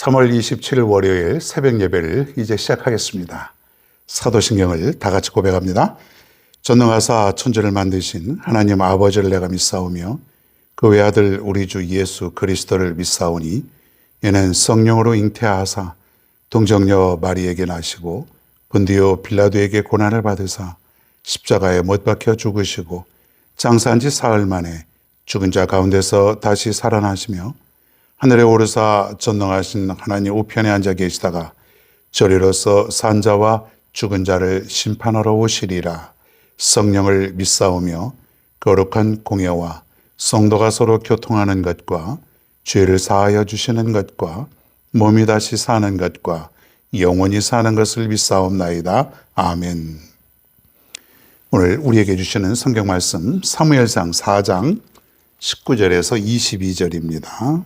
3월 27일 월요일 새벽 예배를 이제 시작하겠습니다. 사도신경을 다 같이 고백합니다. 전능하사 천지를 만드신 하나님 아버지를 내가 믿사오며 그 외아들 우리 주 예수 그리스도를 믿사오니 이는 성령으로 잉태하사 동정녀 마리에게 나시고 본디오 빌라도에게 고난을 받으사 십자가에 못 박혀 죽으시고 장사한 지 사흘 만에 죽은 자 가운데서 다시 살아나시며 하늘에 오르사 전능하신 하나님 우편에 앉아 계시다가 저리로서 산자와 죽은 자를 심판하러 오시리라 성령을 믿사오며 거룩한 공예와 성도가 서로 교통하는 것과 죄를 사하여 주시는 것과 몸이 다시 사는 것과 영원히 사는 것을 믿사옵나이다. 아멘. 오늘 우리에게 주시는 성경 말씀 사무엘상 4장 19절에서 22절입니다.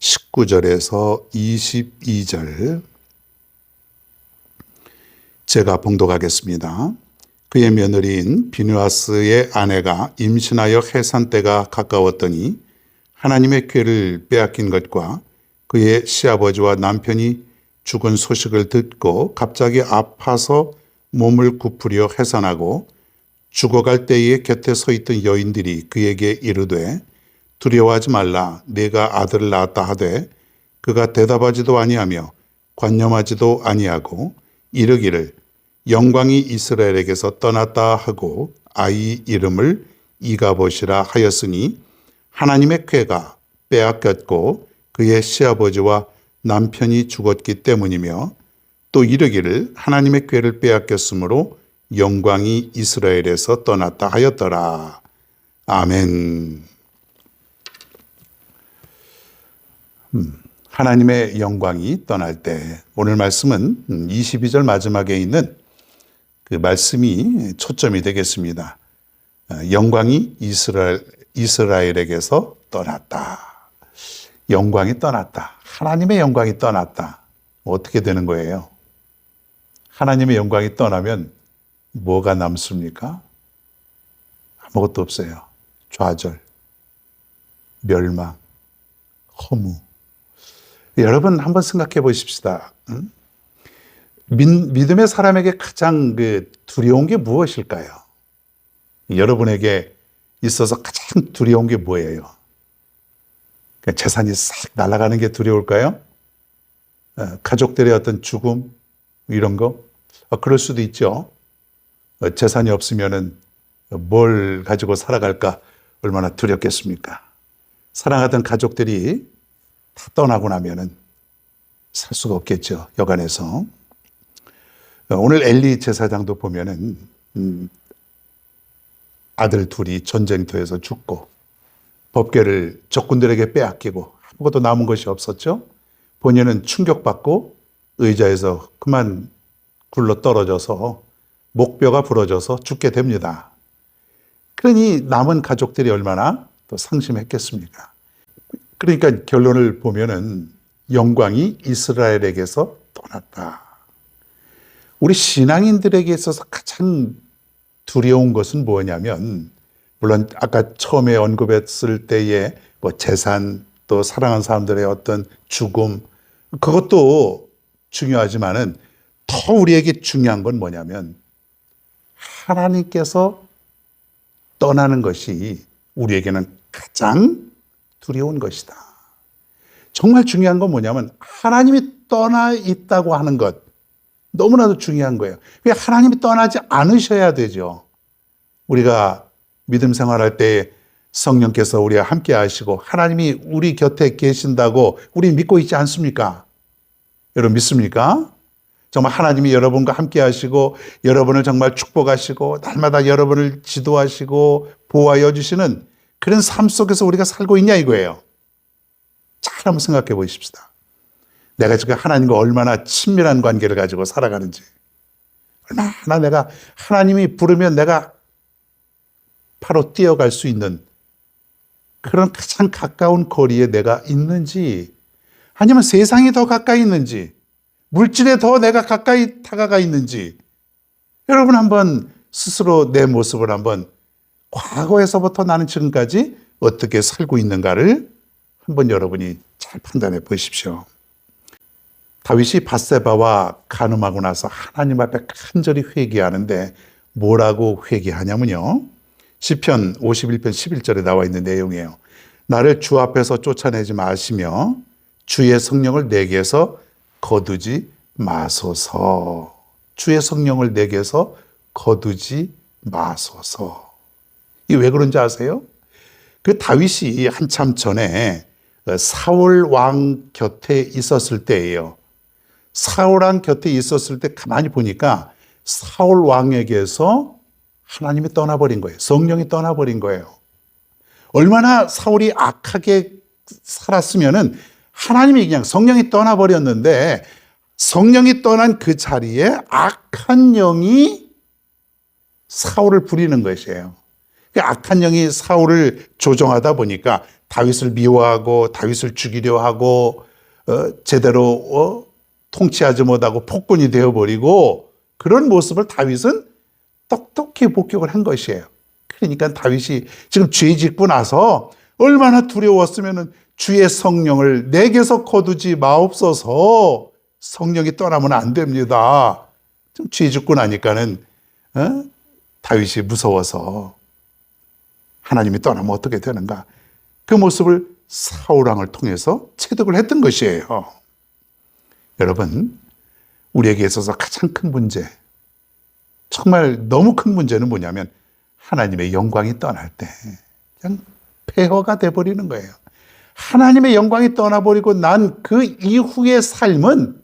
19절에서 22절 제가 봉독하겠습니다. 그의 며느리인 비누아스의 아내가 임신하여 해산 때가 가까웠더니 하나님의 궤를 빼앗긴 것과 그의 시아버지와 남편이 죽은 소식을 듣고 갑자기 아파서 몸을 굽으려 해산하고 죽어갈 때에 곁에 서 있던 여인들이 그에게 이르되 두려워하지 말라 내가 아들을 낳았다 하되 그가 대답하지도 아니하며 관념하지도 아니하고 이르기를 영광이 이스라엘에게서 떠났다 하고 아이 이름을 이가봇이라 하였으니 하나님의 쾌가 빼앗겼고 그의 시아버지와 남편이 죽었기 때문이며 또 이르기를 하나님의 쾌를 빼앗겼으므로 영광이 이스라엘에서 떠났다 하였더라. 아멘. 음, 하나님의 영광이 떠날 때 오늘 말씀은 22절 마지막에 있는 그 말씀이 초점이 되겠습니다. 어, 영광이 이스라엘, 이스라엘에게서 떠났다. 영광이 떠났다. 하나님의 영광이 떠났다. 어떻게 되는 거예요? 하나님의 영광이 떠나면 뭐가 남습니까? 아무것도 없어요. 좌절, 멸망, 허무. 여러분 한번 생각해 보십시다. 응? 믿, 음의 사람에게 가장 그 두려운 게 무엇일까요? 여러분에게 있어서 가장 두려운 게 뭐예요? 재산이 싹 날아가는 게 두려울까요? 어, 가족들의 어떤 죽음 이런 거? 어, 그럴 수도 있죠. 어, 재산이 없으면은 뭘 가지고 살아갈까 얼마나 두렵겠습니까? 사랑하던 가족들이 다 떠나고 나면은 살 수가 없겠죠. 여간에서. 오늘 엘리 제사장도 보면은 음, 아들 둘이 전쟁터에서 죽고 법궤를 적군들에게 빼앗기고 아무것도 남은 것이 없었죠. 본인은 충격받고 의자에서 그만 굴러 떨어져서 목뼈가 부러져서 죽게 됩니다. 그러니 남은 가족들이 얼마나 또 상심했겠습니까? 그러니까 결론을 보면은 영광이 이스라엘에게서 떠났다. 우리 신앙인들에게 있어서 가장 두려운 것은 뭐냐면 물론 아까 처음에 언급했을 때의 뭐 재산 또 사랑하는 사람들의 어떤 죽음 그것도 중요하지만은 더 우리에게 중요한 건 뭐냐면 하나님께서 떠나는 것이 우리에게는 가장 두려운 것이다. 정말 중요한 건 뭐냐면 하나님이 떠나 있다고 하는 것 너무나도 중요한 거예요. 하나님이 떠나지 않으셔야 되죠. 우리가 믿음 생활할 때 성령께서 우리와 함께 하시고 하나님이 우리 곁에 계신다고 우리 믿고 있지 않습니까? 여러분 믿습니까? 정말 하나님이 여러분과 함께 하시고 여러분을 정말 축복하시고 날마다 여러분을 지도하시고 보호하여 주시는 그런 삶 속에서 우리가 살고 있냐 이거예요. 잘 한번 생각해 보십시다. 내가 지금 하나님과 얼마나 친밀한 관계를 가지고 살아가는지. 얼마나 내가 하나님이 부르면 내가 바로 뛰어갈 수 있는 그런 가장 가까운 거리에 내가 있는지 아니면 세상이 더 가까이 있는지 물질에 더 내가 가까이 다가가 있는지 여러분 한번 스스로 내 모습을 한번 과거에서부터 나는 지금까지 어떻게 살고 있는가를 한번 여러분이 잘 판단해 보십시오. 다윗이 바세바와 간음하고 나서 하나님 앞에 간절히 회개하는데 뭐라고 회개하냐면요. 시편 51편 11절에 나와 있는 내용이에요. 나를 주 앞에서 쫓아내지 마시며 주의 성령을 내게서 거두지 마소서. 주의 성령을 내게서 거두지 마소서. 이왜 그런지 아세요? 그 다윗이 한참 전에 사울 왕 곁에 있었을 때예요. 사울 왕 곁에 있었을 때 가만히 보니까 사울 왕에게서 하나님이 떠나버린 거예요. 성령이 떠나버린 거예요. 얼마나 사울이 악하게 살았으면은 하나님이 그냥 성령이 떠나버렸는데 성령이 떠난 그 자리에 악한 영이 사울을 부리는 것이에요. 그 악한 영이 사울을 조종하다 보니까 다윗을 미워하고 다윗을 죽이려 하고 어, 제대로 어, 통치하지 못하고 폭군이 되어버리고 그런 모습을 다윗은 똑똑히 복격을 한 것이에요. 그러니까 다윗이 지금 죄 짓고 나서 얼마나 두려웠으면 주의 성령을 내게서 거두지 마옵소서 성령이 떠나면 안 됩니다. 좀죄 짓고 나니까는 어? 다윗이 무서워서 하나님이 떠나면 어떻게 되는가 그 모습을 사울왕을 통해서 체득을 했던 것이에요. 여러분 우리에게 있어서 가장 큰 문제 정말 너무 큰 문제는 뭐냐면 하나님의 영광이 떠날 때 그냥 폐허가 돼버리는 거예요. 하나님의 영광이 떠나버리고 난 그 이후의 삶은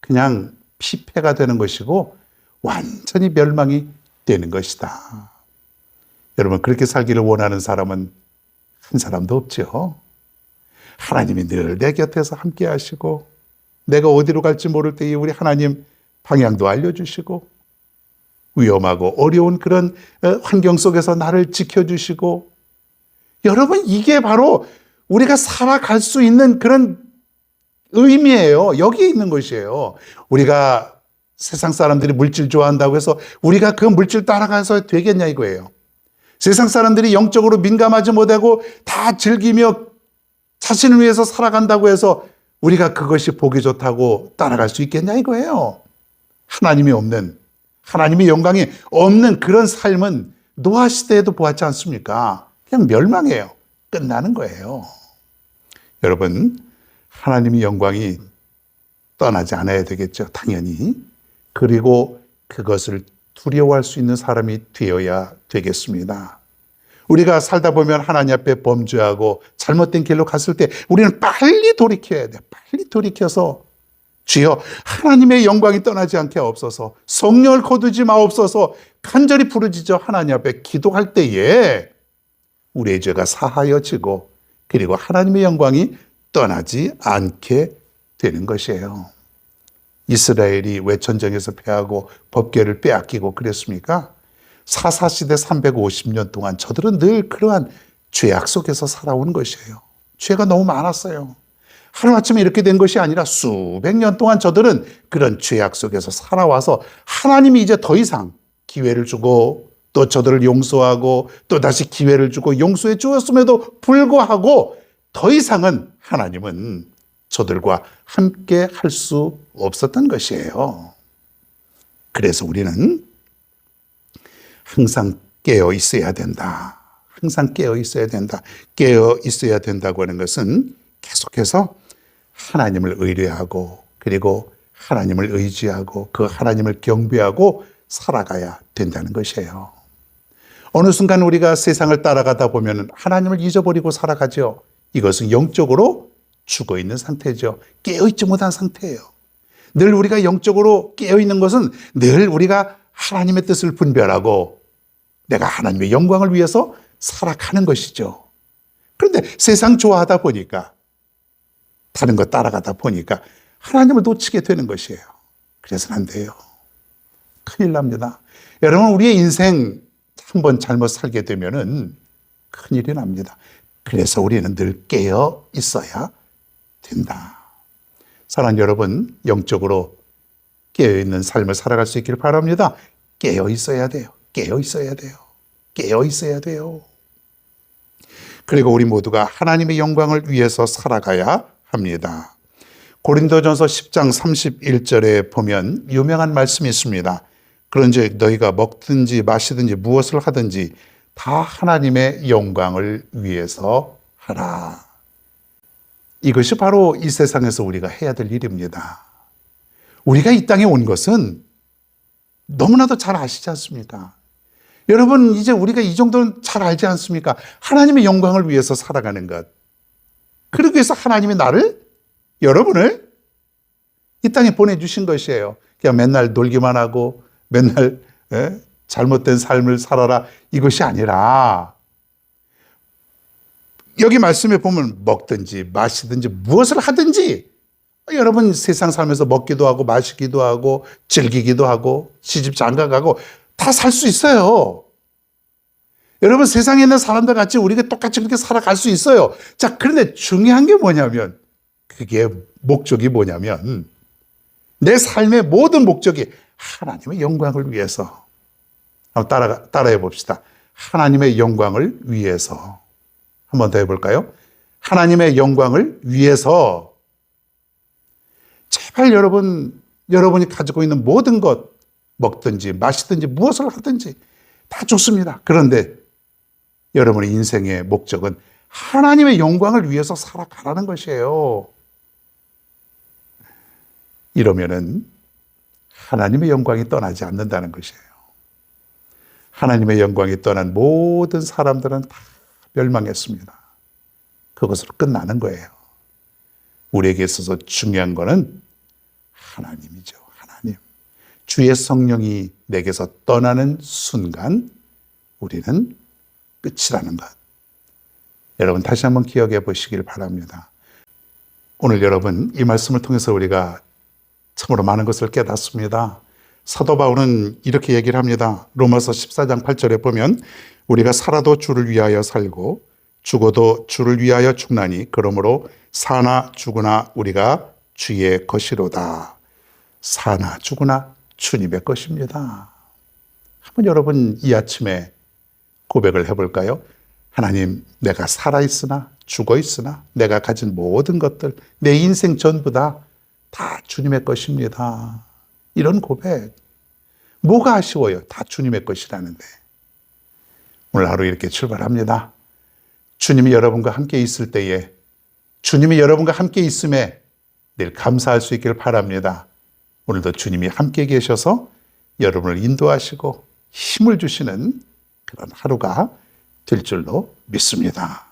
그냥 피폐가 되는 것이고 완전히 멸망이 되는 것이다. 여러분 그렇게 살기를 원하는 사람은 한 사람도 없죠. 하나님이 늘 내 곁에서 함께 하시고 내가 어디로 갈지 모를 때에 우리 하나님 방향도 알려주시고 위험하고 어려운 그런 어, 환경 속에서 나를 지켜주시고 여러분 이게 바로 우리가 살아갈 수 있는 그런 의미예요. 여기에 있는 것이에요. 우리가 세상 사람들이 물질 좋아한다고 해서 우리가 그 물질 따라가서 되겠냐 이거예요. 세상 사람들이 영적으로 민감하지 못하고 다 즐기며 자신을 위해서 살아간다고 해서 우리가 그것이 보기 좋다고 따라갈 수 있겠냐 이거예요. 하나님이 없는 하나님의 영광이 없는 그런 삶은 노아 시대에도 보았지 않습니까? 그냥 멸망해요. 끝나는 거예요. 여러분, 하나님의 영광이 떠나지 않아야 되겠죠. 당연히. 그리고 그것을 두려워할 수 있는 사람이 되어야 되겠습니다. 우리가 살다 보면 하나님 앞에 범죄하고 잘못된 길로 갔을 때 우리는 빨리 돌이켜야 돼. 빨리 돌이켜서 주여 하나님의 영광이 떠나지 않게 없어서 성령을 거두지 마옵소서 간절히 부르짖어 하나님 앞에 기도할 때에 우리의 죄가 사하여지고 그리고 하나님의 영광이 떠나지 않게 되는 것이에요. 이스라엘이 왜 전쟁에서 패하고 법궤를 빼앗기고 그랬습니까? 사사시대 350년 동안 저들은 늘 그러한 죄악 속에서 살아온 것이에요. 죄가 너무 많았어요. 하루아침에 이렇게 된 것이 아니라 수백 년 동안 저들은 그런 죄악 속에서 살아와서 하나님이 이제 더 이상 기회를 주고 또 저들을 용서하고 또 다시 기회를 주고 용서해 주었음에도 불구하고 더 이상은 하나님은 저들과 함께 할 수 없었던 것이에요. 그래서 우리는 항상 깨어 있어야 된다. 항상 깨어 있어야 된다. 깨어 있어야 된다고 하는 것은 계속해서 하나님을 의뢰하고 그리고 하나님을 의지하고 그 하나님을 경배하고 살아가야 된다는 것이에요. 어느 순간 우리가 세상을 따라가다 보면 하나님을 잊어버리고 살아가죠. 이것은 영적으로 죽어 있는 상태죠. 깨어 있지 못한 상태예요. 늘 우리가 영적으로 깨어 있는 것은 늘 우리가 하나님의 뜻을 분별하고 내가 하나님의 영광을 위해서 살아가는 것이죠. 그런데 세상 좋아하다 보니까 다른 거 따라가다 보니까 하나님을 놓치게 되는 것이에요. 그래서는 안 돼요. 큰일 납니다. 여러분, 우리의 인생 한 번 잘못 살게 되면은 큰일이 납니다. 그래서 우리는 늘 깨어 있어야 된다. 사랑하는 여러분, 영적으로 깨어 있는 삶을 살아갈 수 있기를 바랍니다. 깨어 있어야 돼요. 깨어 있어야 돼요. 깨어 있어야 돼요. 그리고 우리 모두가 하나님의 영광을 위해서 살아가야 합니다. 고린도전서 10장 31절에 보면 유명한 말씀이 있습니다. 그런즉 너희가 먹든지 마시든지 무엇을 하든지 다 하나님의 영광을 위해서 하라. 이것이 바로 이 세상에서 우리가 해야 될 일입니다. 우리가 이 땅에 온 것은 너무나도 잘 아시지 않습니까? 여러분, 이제 우리가 이 정도는 잘 알지 않습니까? 하나님의 영광을 위해서 살아가는 것. 그러기 위해서 하나님이 나를, 여러분을 이 땅에 보내주신 것이에요. 그냥 맨날 놀기만 하고, 맨날 예? 잘못된 삶을 살아라. 이것이 아니라, 여기 말씀에 보면 먹든지 마시든지 무엇을 하든지 여러분 세상 살면서 먹기도 하고 마시기도 하고 즐기기도 하고 시집 장가 가고 다 살 수 있어요. 여러분 세상에 있는 사람들 같이 우리가 똑같이 그렇게 살아갈 수 있어요. 자, 그런데 중요한 게 뭐냐면 그게 목적이 뭐냐면 내 삶의 모든 목적이 하나님의 영광을 위해서 한번 따라 따라해 봅시다. 하나님의 영광을 위해서 한 번 더 해볼까요? 하나님의 영광을 위해서 제발 여러분, 여러분이 가지고 있는 모든 것, 먹든지 마시든지 무엇을 하든지 다 좋습니다. 그런데 여러분의 인생의 목적은 하나님의 영광을 위해서 살아가라는 것이에요. 이러면은 하나님의 영광이 떠나지 않는다는 것이에요. 하나님의 영광이 떠난 모든 사람들은 다 멸망했습니다. 그것으로 끝나는 거예요. 우리에게 있어서 중요한 거는 하나님이죠. 하나님. 주의 성령이 내게서 떠나는 순간 우리는 끝이라는 것. 여러분 다시 한번 기억해 보시길 바랍니다. 오늘 여러분 이 말씀을 통해서 우리가 참으로 많은 것을 깨닫습니다. 사도 바울은 이렇게 얘기를 합니다. 로마서 14장 8절에 보면 우리가 살아도 주를 위하여 살고 죽어도 주를 위하여 죽나니 그러므로 사나 죽으나 우리가 주의 것이로다. 사나 죽으나 주님의 것입니다. 한번 여러분 이 아침에 고백을 해볼까요? 하나님, 내가 살아있으나 죽어있으나 내가 가진 모든 것들, 내 인생 전부 다, 다 주님의 것입니다. 이런 고백. 뭐가 아쉬워요? 다 주님의 것이라는데. 오늘 하루 이렇게 출발합니다. 주님이 여러분과 함께 있을 때에 주님이 여러분과 함께 있음에 늘 감사할 수 있기를 바랍니다. 오늘도 주님이 함께 계셔서 여러분을 인도하시고 힘을 주시는 그런 하루가 될 줄로 믿습니다.